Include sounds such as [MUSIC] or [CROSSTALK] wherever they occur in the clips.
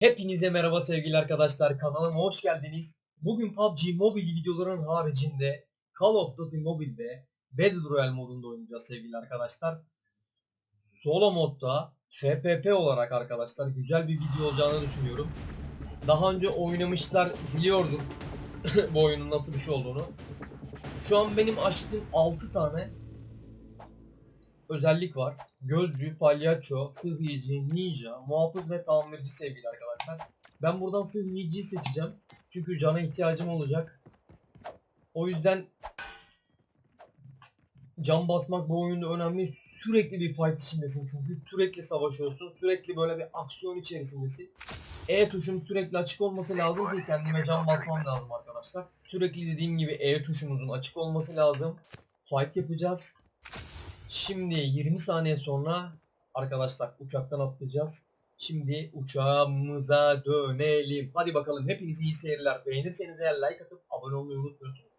Hepinize merhaba sevgili arkadaşlar kanalıma hoş geldiniz. Bugün PUBG Mobile videoların haricinde Call of Duty Mobile'de Battle Royale modunda oynayacağız sevgili arkadaşlar. Solo modda FPP olarak arkadaşlar güzel bir video olacağını düşünüyorum. Daha önce oynamışlar biliyordur [LAUGHS] bu oyunun nasıl bir şey olduğunu. Şu an benim açtığım 6 tane özellik var. Gözcü, palyaço, sıhhiyeci, ninja, muhafız ve tamirci sevgili arkadaşlar. Ben buradan sıhhiyeciyi seçeceğim. Çünkü cana ihtiyacım olacak. O yüzden can basmak bu oyunda önemli. Sürekli bir fight içindesin çünkü sürekli savaşıyorsun. Sürekli böyle bir aksiyon içerisindesin. E tuşum sürekli açık olması lazım ki kendime can basmam lazım arkadaşlar. Sürekli dediğim gibi E tuşumuzun açık olması lazım. Fight yapacağız. Şimdi 20 saniye sonra arkadaşlar uçaktan atlayacağız. Şimdi uçağımıza dönelim. Hadi bakalım hepiniz iyi seyirler. Beğenirseniz eğer like atıp abone olmayı unutmuyorsunuz.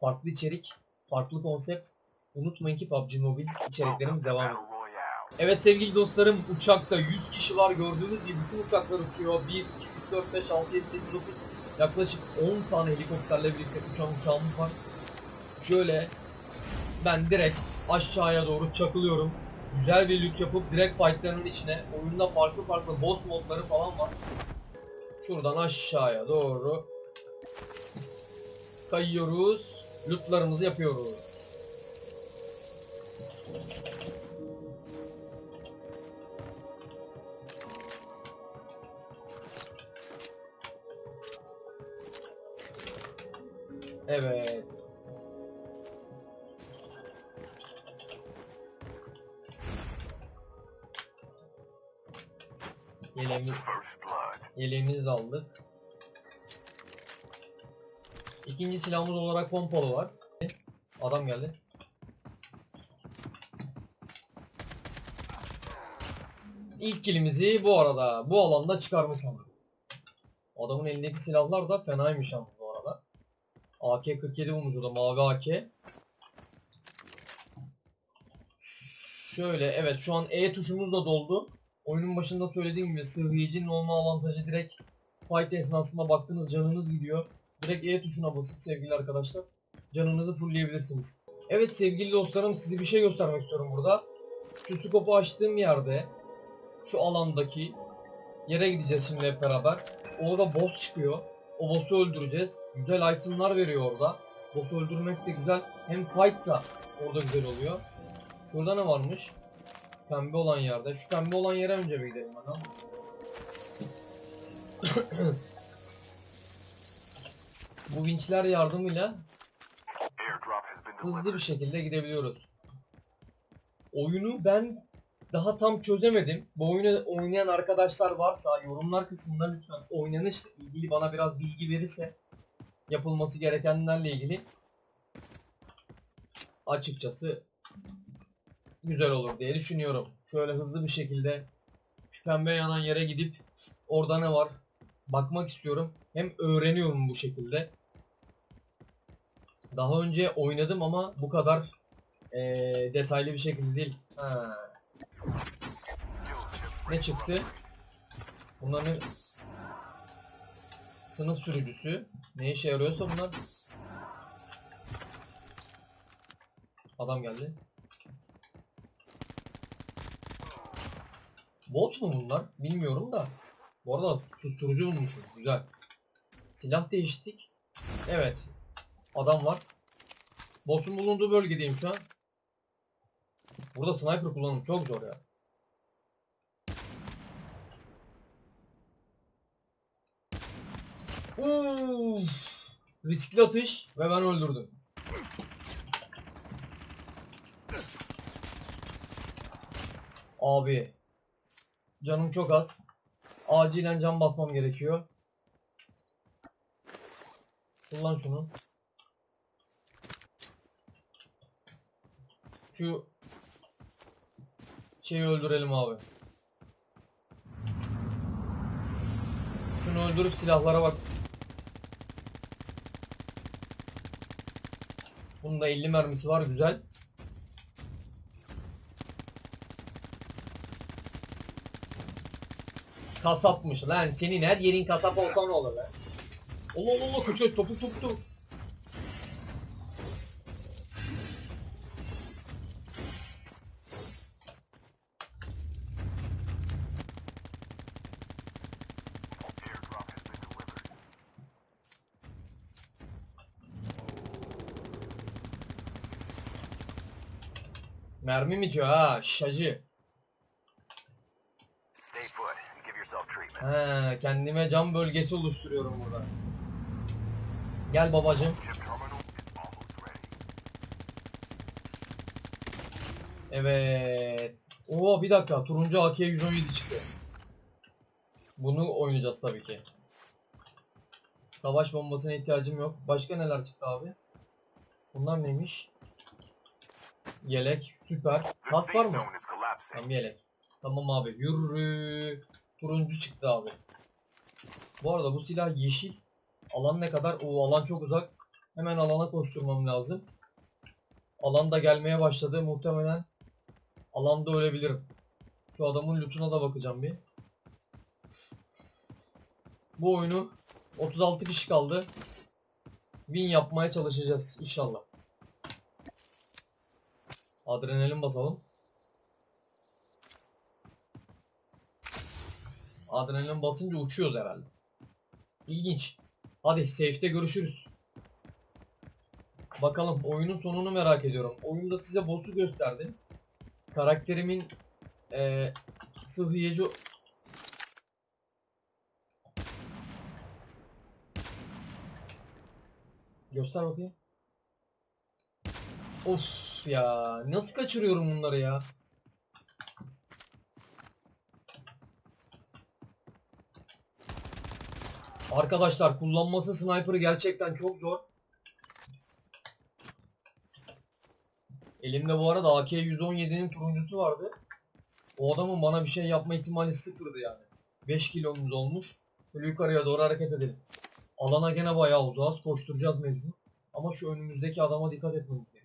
Farklı içerik, farklı konsept. Unutmayın ki PUBG Mobile içeriklerimiz devam ediyor. Evet sevgili dostlarım uçakta 100 kişi var gördüğünüz gibi bütün uçaklar uçuyor. 1, 2, 3, 4, 5, 6, 7, 8, 9 yaklaşık 10 tane helikopterle birlikte uçan uçağımız var. Şöyle ben direkt aşağıya doğru çakılıyorum. Güzel bir loot yapıp direkt fightların içine oyunda farklı farklı boss modları falan var. Şuradan aşağıya doğru kayıyoruz. Lootlarımızı yapıyoruz. Evet. Yeleğimiz, yeleğimizi de. İkinci silahımız olarak pompalı var. Adam geldi. İlk kilimizi bu arada bu alanda çıkarmış olduk. Adamın elindeki silahlar da fenaymış ama bu arada. AK-47 bulmuş da mavi AK. Şöyle evet şu an E tuşumuz da doldu. Oyunun başında söylediğim gibi sıhhiyecinin olma avantajı direkt fight esnasında baktığınız canınız gidiyor. Direkt E tuşuna basıp sevgili arkadaşlar canınızı fullleyebilirsiniz. Evet sevgili dostlarım size bir şey göstermek istiyorum burada. Şu skopu açtığım yerde şu alandaki yere gideceğiz şimdi hep beraber. Orada boss çıkıyor. O boss'u öldüreceğiz. Güzel itemlar veriyor orada. Boss'u öldürmek de güzel. Hem fight da orada güzel oluyor. Şurada ne varmış? Pembe olan yerde. Şu pembe olan yere önce bir gidelim bakalım. Bu vinçler yardımıyla hızlı bir şekilde gidebiliyoruz. Oyunu ben daha tam çözemedim. Bu oyunu oynayan arkadaşlar varsa yorumlar kısmında lütfen oynanışla ilgili bana biraz bilgi verirse yapılması gerekenlerle ilgili açıkçası güzel olur diye düşünüyorum. Şöyle hızlı bir şekilde şu pembe yanan yere gidip orada ne var bakmak istiyorum. Hem öğreniyorum bu şekilde. Daha önce oynadım ama bu kadar eee, detaylı bir şekilde değil. Ha. Ne çıktı? Bunların sınıf sürücüsü. Ne işe yarıyorsa bunlar. Adam geldi. Bot mu bunlar? Bilmiyorum da. Bu arada susturucu bulmuşum. Güzel. Silah değiştik. Evet. Adam var. Botun bulunduğu bölgedeyim şu an. Burada sniper kullanım çok zor ya. Uf! Riskli atış ve ben öldürdüm. Abi. Canım çok az. Acilen can basmam gerekiyor. Kullan şunu. Şu şeyi öldürelim abi. Şunu öldürüp silahlara bak. Bunda 50 mermisi var güzel. Kasapmış lan senin her yerin kasap olsa ne olur lan? Allah Allah Allah kaçıyor topuk topuk. Mermi mi diyor ha şacı. Kendime cam bölgesi oluşturuyorum burada. Gel babacım. Evet. Oo bir dakika turuncu AK 117 çıktı. Bunu oynayacağız tabii ki. Savaş bombasına ihtiyacım yok. Başka neler çıktı abi? Bunlar neymiş? Yelek, süper. Kask var mı? Tamam yelek. Tamam abi yürü. Turuncu çıktı abi. Bu arada bu silah yeşil. Alan ne kadar? O alan çok uzak. Hemen alana koşturmam lazım. Alan da gelmeye başladı. Muhtemelen alanda ölebilirim. Şu adamın lootuna da bakacağım bir. Bu oyunu 36 kişi kaldı. Win yapmaya çalışacağız inşallah. Adrenalin basalım. Adrenalin basınca uçuyoruz herhalde. İlginç. Hadi safe'te görüşürüz. Bakalım oyunun sonunu merak ediyorum. Oyunda size boss'u gösterdim. Karakterimin eee sıhhiyeci Göster bakayım. Of ya nasıl kaçırıyorum bunları ya? Arkadaşlar kullanması sniper'ı gerçekten çok zor. Elimde bu arada AK-117'nin turuncusu vardı. O adamın bana bir şey yapma ihtimali sıfırdı yani. 5 kilomuz olmuş. Böyle yukarıya doğru hareket edelim. Alana gene bayağı uzağız. Koşturacağız mecbur. Ama şu önümüzdeki adama dikkat etmemiz gerekiyor.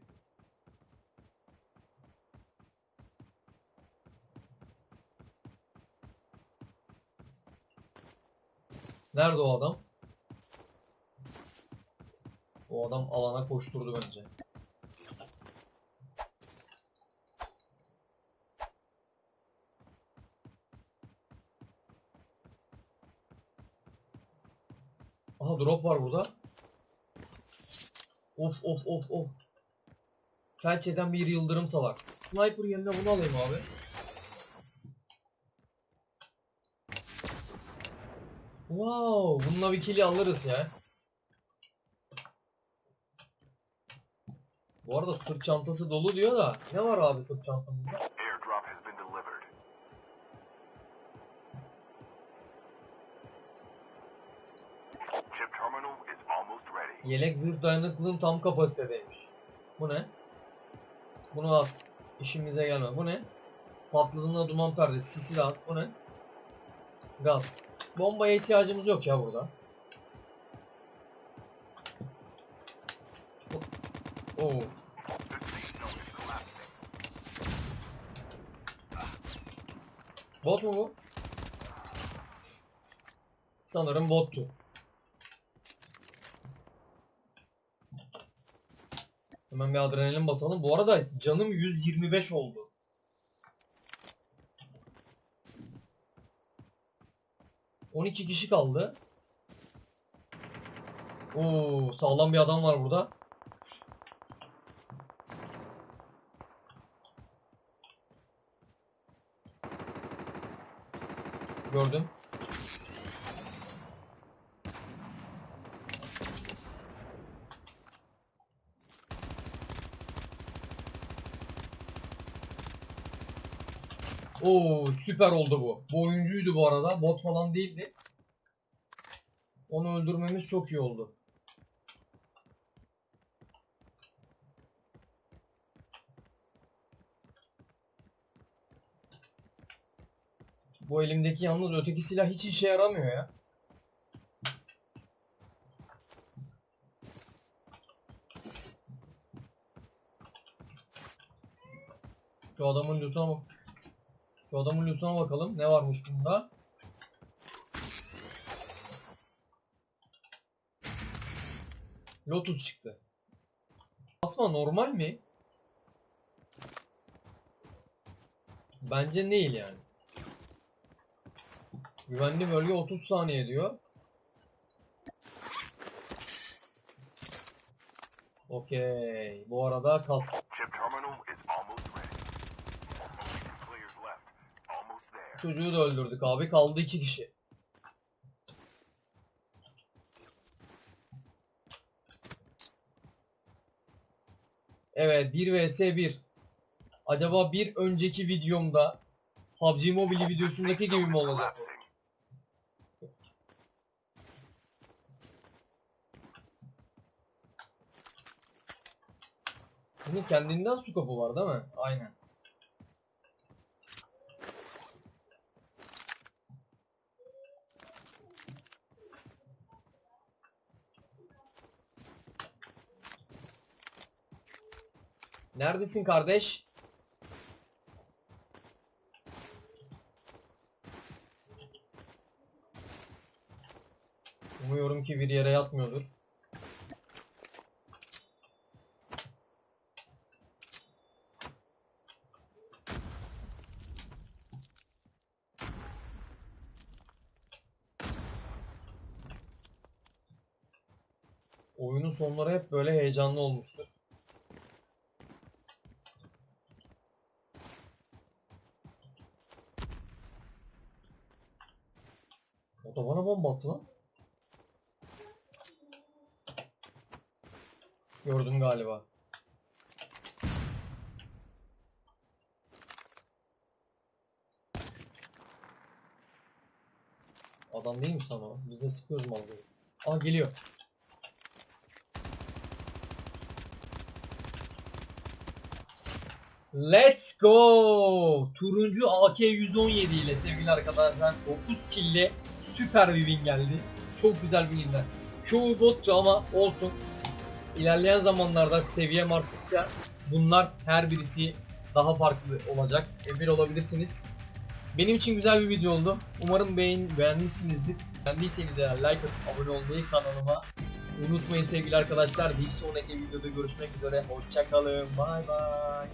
Nerede o adam? O adam alana koşturdu bence. Aha drop var burada. Of of of of. Felçeden bir yıldırım salar. Sniper yerine bunu alayım abi. Wow, bununla bir kill alırız ya. Bu arada sırt çantası dolu diyor da ne var abi sırt çantamızda? Yelek zırh dayanıklılığım tam kapasitedeymiş. Bu ne? Bunu at. İşimize gelme. Bu ne? Patladığında duman perdesi. Sisi at. Bu ne? Gaz. Bombaya ihtiyacımız yok ya burada. Oo. İs collapsing. Bot mu bu? Sanırım bottu. Hemen bir adrenalin basalım. Bu arada canım 125 oldu. ...12 kişi kaldı. Oo, sağlam bir adam var burada. Gördüm. Oo süper oldu bu. Bu oyuncuydu bu arada. Bot falan değildi. Onu öldürmemiz çok iyi oldu. Bu elimdeki yalnız öteki silah hiç işe yaramıyor ya. Şu adamın lootuna bak. Şu adamın lootuna bakalım. Ne varmış bunda? Lotus çıktı. Asma normal mi? Bence değil yani. Güvenli bölge 30 saniye diyor. Okey. Bu arada kask Çocuğu da öldürdük abi. Kaldı iki kişi. Evet 1 vs 1. Acaba bir önceki videomda PUBG Mobile videosundaki gibi mi olacak? Bunun kendinden su kapı var değil mi? Aynen. Neredesin kardeş? Umuyorum ki bir yere yatmıyordur. Oyunun sonları hep böyle heyecanlı olmuştur. O da bana bomba lan. Gördüm galiba. Adam değilmiş lan o. Biz de sıkıyoruz mal gibi. Aa geliyor. Let's go! Turuncu AK-117 ile sevgili arkadaşlar 9 killi süper bir win geldi. Çok güzel bir winler. Çoğu bottu ama olsun. İlerleyen zamanlarda seviyem arttıkça bunlar her birisi daha farklı olacak. Emin olabilirsiniz. Benim için güzel bir video oldu. Umarım beğen beğenmişsinizdir. Beğendiyseniz eğer like atıp abone olmayı kanalıma unutmayın sevgili arkadaşlar. Bir sonraki videoda görüşmek üzere. Hoşçakalın. Bay bay.